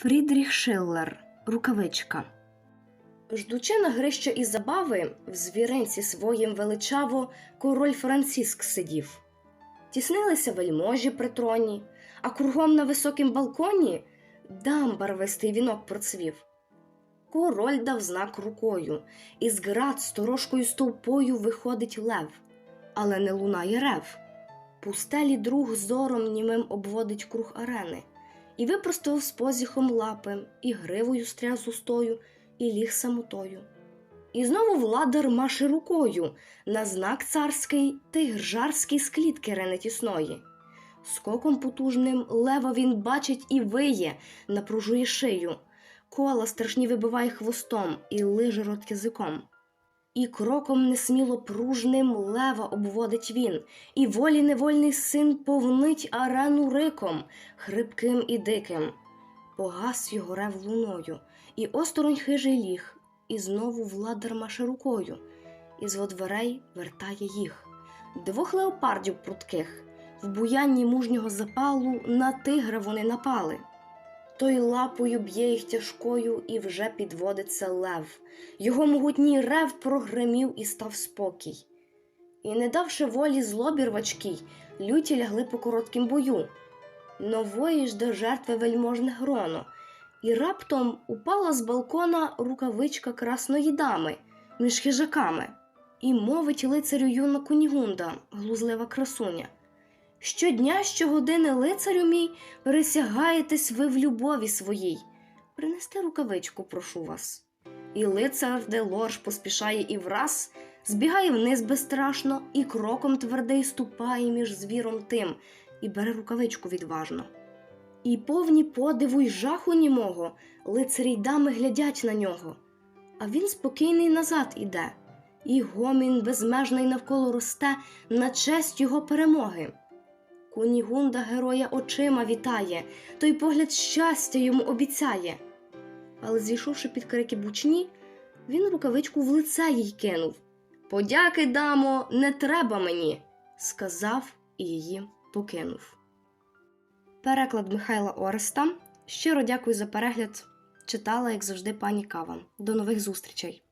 Фрідріх Шиллер Рукавичка. Ждучи на грищо і забави, в звіринці своїм величаво король Франциск сидів. Тіснилися вельможі при троні, а кругом на високім балконі дам барвистий вінок процвів. Король дав знак рукою, і з град сторожкою стовпою виходить лев, але не лунає рев. Пустелі друг зором німим обводить круг арени, і випростував з позіхом лапи, і гривою стряг з устою, і ліг самотою. І знову владар маше рукою на знак царський тигр жарський з клітки рене тісної. Скоком потужним лева він бачить і виє, напружує шию, кола страшні вибиває хвостом і лиже рот язиком. І кроком несміло пружним лева обводить він, і волі невольний син повнить арену риком, хрипким і диким. Погас його рев луною, і осторонь хижий ліг, і знову владар маше рукою, і з дверей вертає їх. Двох леопардів прутких, в буянні мужнього запалу на тигра вони напали. Той лапою б'є їх тяжкою, і вже підводиться лев. Його могутній рев прогремів і став спокій. І, не давши волі злобі рвачкій, люті лягли по короткім бою. Нової ж до жертви вельможне гроно, і раптом упала з балкона рукавичка красної дами між хижаками, і мовить лицарю юна Кунігунда, глузлива красуня. Щодня, щогодини лицарю мій, присягаєтесь ви в любові своїй. Принести рукавичку, прошу вас. І лицар Делорж поспішає і враз, збігає вниз безстрашно, і кроком твердий ступає між звіром тим, і бере рукавичку відважно. І повні подиву й жаху німого, лицарі й дами глядять на нього. А він спокійний назад іде, і гомін безмежний навколо росте на честь його перемоги. Кунігунда героя очима вітає, той погляд щастя йому обіцяє. Але, зійшовши під крики бучні, він рукавичку в лице їй кинув. Подяки, дамо, не треба мені, сказав і її покинув. Переклад Михайла Ореста. Щиро дякую за перегляд. Читала, як завжди, пані Кава. До нових зустрічей!